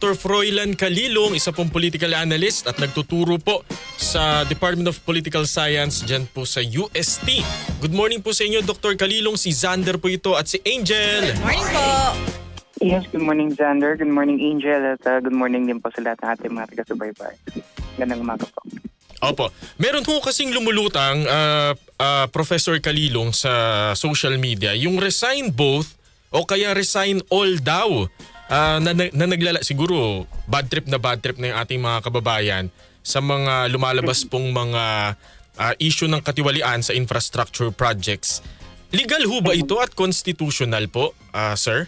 Dr. Froilan Calilong, isa pong political analyst at nagtuturo po sa Department of Political Science dyan po sa UST. Good morning po sa inyo, Dr. Calilong. Si Xander po ito at si Angel. Morning po. Yes, good morning Xander, good morning Angel, at uh, good morning din po sa lahat ng ating mga taga-subaybay. Gandang umaga po. Opo. Meron ho kasing lumulutang ah, ah, Professor Kalilong sa social media, yung resign both o kaya resign all daw. Ah, na, na, na naglala, siguro bad trip na bad trip na yung ating mga kababayan sa mga lumalabas pong mga ah, issue ng katiwalian sa infrastructure projects. Legal ho ba ito at constitutional po, ah, sir?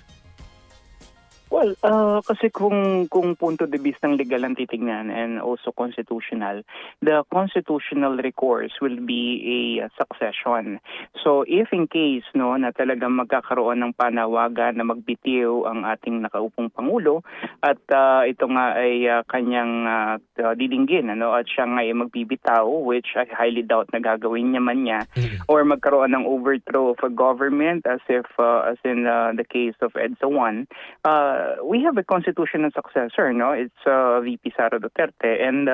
Well, uh, kasi kung kung punto de vista ng legal ang titingnan and also constitutional, the constitutional recourse will be a succession. So if in case no na talagang magkakaroon ng panawagan na magbitiw ang ating nakaupong pangulo at uh, ito nga ay uh, kanyang uh, didinggin ano at siya nga ay magbibitaw which I highly doubt na gagawin niya man niya or magkaroon ng overthrow of a government as if uh, as in uh, the case of EDSA 1 uh, we have a constitutional successor no? It's uh, VP Sara Duterte. And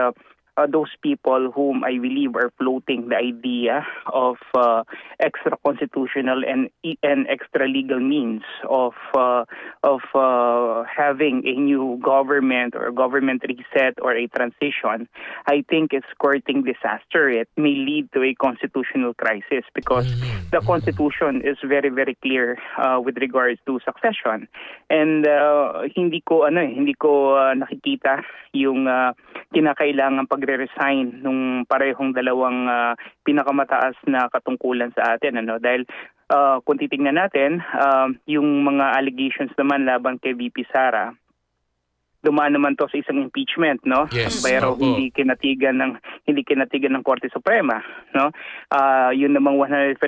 uh, those people whom I believe are floating the idea of uh, extra constitutional and and extra legal means of uh, of uh, having a new government or a government reset or a transition, I think is courting disaster. It may lead to a constitutional crisis because the constitution is very very clear uh, with regards to succession, and uh, hindi ko ano eh, hindi ko uh, nakikita yung uh, kinakailangan pagre-resign nung parehong dalawang uh, pinakamataas na katungkulan sa atin ano? Dahil uh, kung titingnan natin uh, yung mga allegations naman laban kay VP Sara dumaan naman to sa isang impeachment no? Yes, pero opo. hindi kinatigan ng hindi kinatigan ng Korte Suprema no? Ah, yun namang 125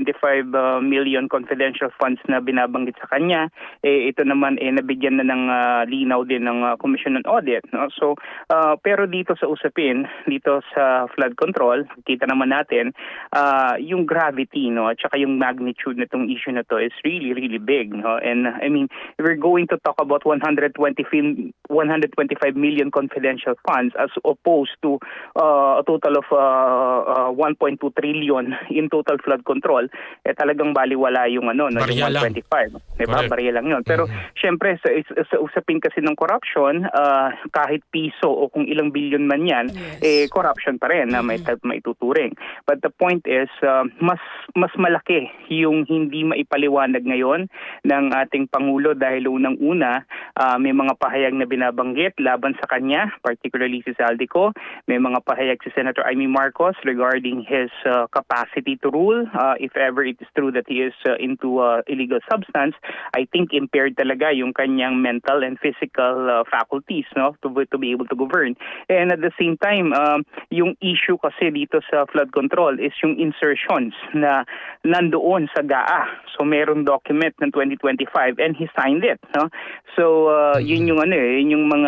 uh, million confidential funds na binabanggit sa kanya eh ito naman eh nabigyan na ng ah, linaw din ng ah, Commission on Audit no? So ah, pero dito sa usapin dito sa flood control kita naman natin ah, yung gravity no? At saka yung magnitude nitong issue na to is really really big no? And I mean if we're going to talk about 120 fil- 125 million confidential funds as opposed to uh, a total of uh, uh, 1.2 trillion in total flood control eh talagang baliwala yung ano no Barya yung lang. 125 di ba Correct. barya lang yun pero Mhm. syempre sa, sa usapin kasi ng corruption uh, kahit piso o kung ilang billion man yan Yes. eh corruption pa rin na may may tuturing but the point is uh, mas mas malaki yung hindi maipaliwanag ngayon ng ating pangulo dahil unang-una ah, may mga pahayag na binabanggit laban sa kanya particularly si Saldico may mga pahayag si Senator Amy Marcos regarding his uh, capacity to rule. Uh, if ever it is true that he is uh, into uh, illegal substance I think impaired talaga yung kanyang mental and physical uh, faculties no to to be able to govern. And at the same time um, yung issue kasi dito sa flood control is yung insertions na nandoon sa GAA so meron document ng 2025 and he signed it no? So uh, yun yung ano eh yun yung mga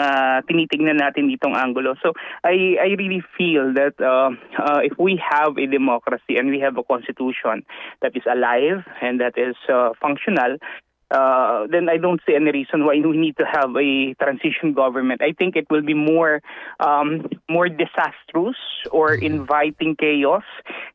tinitingnan natin ditong angulo so I I really feel that uh, uh, if we have a democracy and we have a constitution that is alive and that is uh, functional uh, then I don't see any reason why we need to have a transition government. I think it will be more um, more disastrous or inviting chaos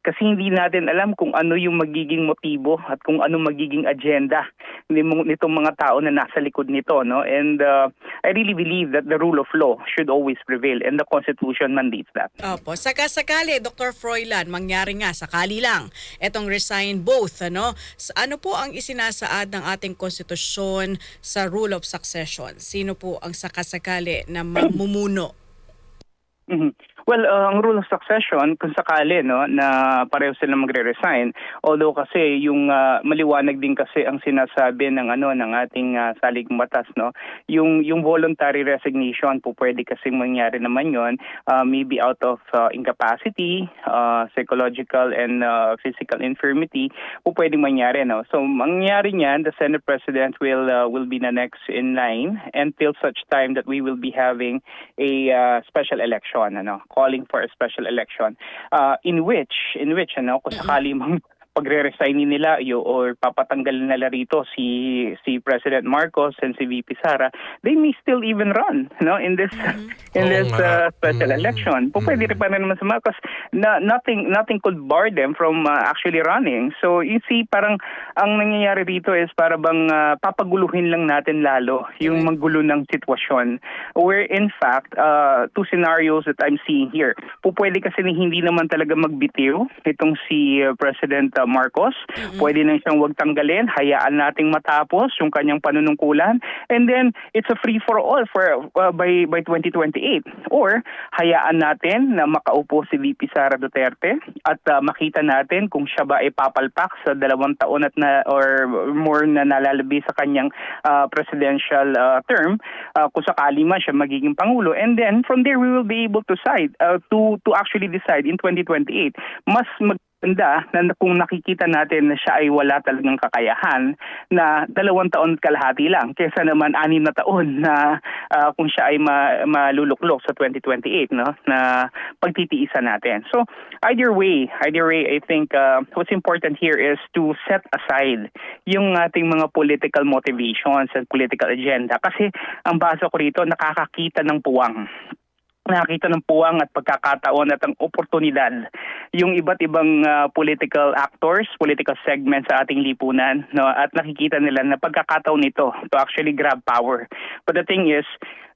kasi hindi natin alam kung ano yung magiging motibo at kung ano magiging agenda ni- nitong mga tao na nasa likod nito no and uh, I really believe that the rule of law should always prevail and the constitution mandates that. Opo. Saka-sakali, Dr. Froilan, mangyari nga, sakali lang, etong resign both, ano? Ano po ang isinasaad ng ating konstitusyon sa rule of succession? Sino po ang sakasakali na mamumuno? Mhm. Well, uh, ang rule of succession, kung sakali no, na pareho sila magre-resign, although kasi yung uh, maliwanag din kasi ang sinasabi ng ano ng ating uh, salig batas no, yung yung voluntary resignation po pwede kasi mangyari naman yon, uh, maybe out of uh, incapacity, uh, psychological and uh, physical infirmity, po pwede mangyari no. So mangyari niyan, the Senate President will uh, will be the next in line until such time that we will be having a uh, special election ano calling for a special election uh, in which in which ano kung sakali mang pagre-resignin nila yo or papatanggalin nila rito si si President Marcos and si VP Sara, they may still even run, no, in this in Oo this uh, special Mm. election. Po pwede rin pa rin naman sa mga kasi na, nothing nothing could bar them from uh, actually running. So you see parang ang nangyayari dito is para bang uh, papaguluhin lang natin lalo yung magulo ng sitwasyon where in fact uh, two scenarios that I'm seeing here. Po pwede kasi na hindi naman talaga magbitiw itong si uh, President uh, Marcos. Pwede na siyang wag tanggalin, hayaan nating matapos yung kanyang panunungkulan. And then it's a free for all for uh, by by 2028 or hayaan natin na makaupo si VP Sara Duterte at uh, makita natin kung siya ba ay papalpak sa dalawang taon at na or more na nalalabi sa kanyang uh, presidential uh, term uh, kung sakali man siya magiging pangulo. And then from there we will be able to decide uh, to to actually decide in 2028 mas mag Ganda na kung nakikita natin na siya ay wala talagang kakayahan na dalawang taon at kalahati lang kesa naman anim na taon na ah, kung siya ay ma- maluluklok sa 2028 no na pagtitiisan natin. So either way, either way I think uh, what's important here is to set aside yung ating mga political motivations and political agenda kasi ang basa ko rito nakakakita ng puwang nakakita ng puwang at pagkakataon at ang oportunidad yung iba't ibang ah, political actors, political segments sa ating lipunan no at nakikita nila na pagkakataon nito to actually grab power. But the thing is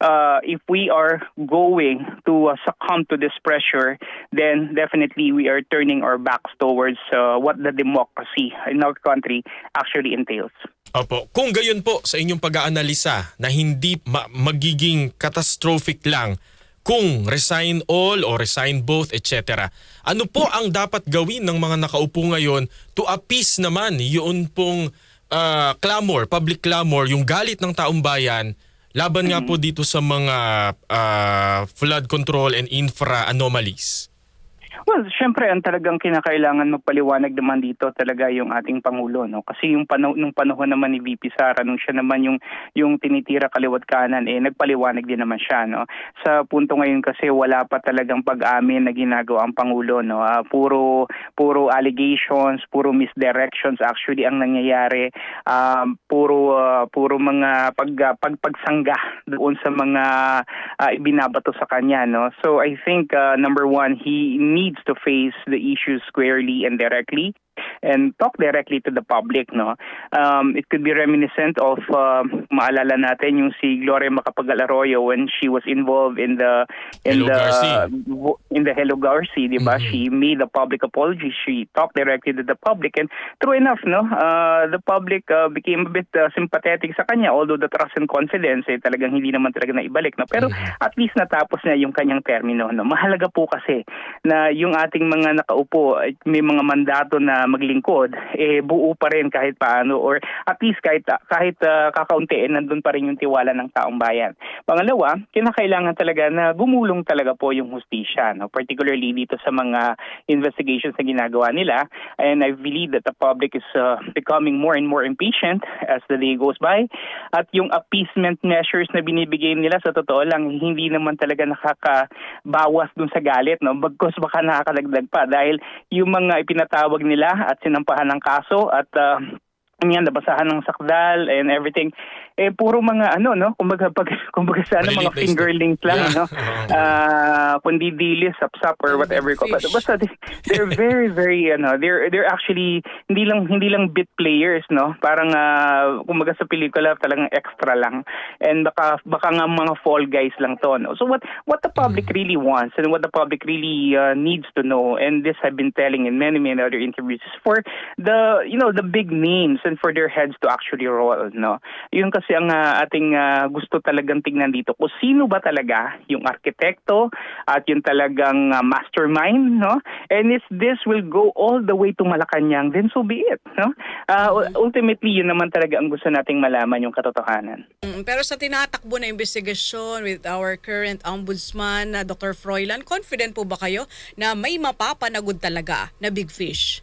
uh, if we are going to uh, succumb to this pressure then definitely we are turning our backs towards uh, what the democracy in our country actually entails. Opo. Kung gayon po sa inyong pag-aanalisa na hindi ma- magiging catastrophic lang kung resign all or resign both, etc. Ano po ang dapat gawin ng mga nakaupo ngayon to appease naman yun pong ah, clamor, public clamor, yung galit ng taong bayan laban nga po dito sa mga ah, flood control and infra anomalies? Well, syempre ang talagang kinakailangan magpaliwanag naman dito talaga yung ating pangulo no kasi yung panahon nung panahon naman ni VP Sara nung siya naman yung yung tinitira kaliwat kanan eh nagpaliwanag din naman siya no. Sa punto ngayon kasi wala pa talagang pag-amin na ginagawa ang pangulo no. Ah, puro puro allegations, puro misdirections actually ang nangyayari. Um, puro ah, puro mga pag ah, pagpagsangga doon sa mga ah, ibinabato sa kanya no. So I think uh, number one he needs to face the issues squarely and directly and talk directly to the public no? Um it could be reminiscent of uh, maalala natin yung si Gloria Macapagal Arroyo when she was involved in the in Hello, the Garci. in the Hello Garci di ba? Mhm. she made a public apology. She talked directly to the public and true enough no? Uh, the public uh, became a bit uh, sympathetic sa kanya although the trust and confidence eh talagang hindi naman talaga na ibalik no? Pero at least natapos na yung kanyang termino no? Mahalaga po kasi na yung ating mga nakaupo ay may mga mandato na maglingkod eh buo pa rin kahit paano or at least kahit kahit uh, kakauntiin nandun pa rin yung tiwala ng taong bayan. Pangalawa, kinakailangan talaga na gumulong talaga po yung hustisya no? Particularly dito sa mga investigations na ginagawa nila. And I believe that the public is uh, becoming more and more impatient as the day goes by. At yung appeasement measures na binibigay nila sa totoo lang hindi naman talaga nakakabawas dun sa galit no? Bagkus baka nakakadagdag pa dahil yung mga ipinatawag nila at sinampahan ng kaso at uh, yan, nabasahan ng sakdal and everything. Eh, puro mga ano, no? Kumbaga, pag, kumbaga sa ano, Maliliit mga isda. fingerlings lang, Yeah. no? Ah, kundi dili, sapsap or whatever ko. But basta, they- they're very, very, ano, they're, they're actually, hindi lang, hindi lang bit players, no? Parang, ah, kumbaga sa pelikula, talagang extra lang. And baka, baka nga mga fall guys lang to, no? So what, what the public really wants and what the public really uh, needs to know, and this I've been telling in many, many other interviews, is for the, you know, the big names and for their heads to actually roll, no? Yun kasi ang ah, ating ah, gusto talagang tingnan dito. Kung sino ba talaga yung arkitekto at yung talagang ah, mastermind, no? And if this will go all the way to Malacanang, then so be it, no? Ah, ultimately, yun naman talaga ang gusto nating malaman yung katotohanan. Mm, Pero sa tinatakbo na investigasyon with our current ombudsman, na Dr. Froilan, confident po ba kayo na may mapapanagod talaga na big fish?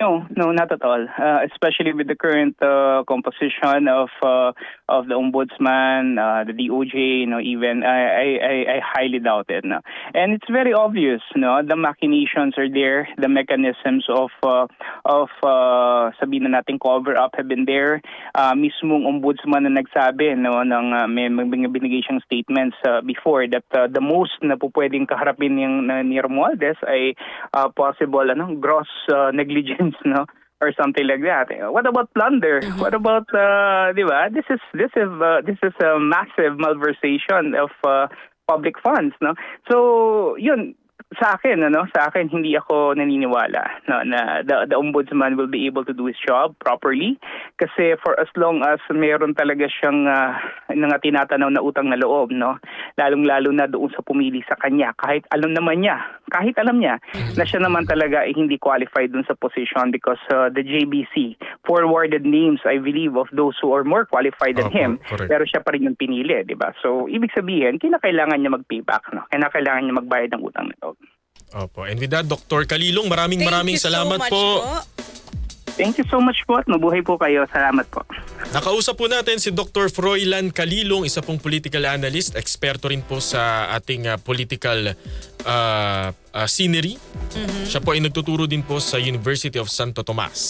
No, no, not at all. Uh, especially with the current uh, composition of uh, of the ombudsman, uh, the DOJ, you know, even I, I, I, highly doubt it. No? And it's very obvious, no, the machinations are there, the mechanisms of uh, of uh, sabihin na natin cover up have been there. Uh, mismong ombudsman na nagsabi, no, ng uh, may binigay siyang statements uh, before that uh, the most na po pwedeng kaharapin yung na, ni Romualdez ay uh, possible ano gross uh, negligence no or something like that. What about plunder? What about uh, di ba? This is this is uh, this is a massive malversation of uh, public funds, no? So, yun sa akin ano sa akin hindi ako naniniwala no, na the, the ombudsman will be able to do his job properly. Kasi for as long as meron talaga siyang uh, nga tinatanaw na utang na loob no lalong lalo na doon sa pumili sa kanya kahit alam naman niya kahit alam niya na siya naman talaga ay hindi qualified dun sa position because uh, the JBC forwarded names I believe of those who are more qualified than Opo, him correct. pero siya pa rin yung pinili di ba? So ibig sabihin kinakailangan niya mag-payback no? Kinakailangan niya magbayad ng utang na loob Opo. And with that, Dr. Kalilong, maraming Thank maraming you so salamat much po. Thank you so much po at mabuhay po kayo. Salamat po. Nakausap po natin si Dr. Froilan Kalilong, isa pong political analyst, eksperto rin po sa ating ah, political ah, ah, scenery. Siya po ay nagtuturo din po sa University of Santo Tomas.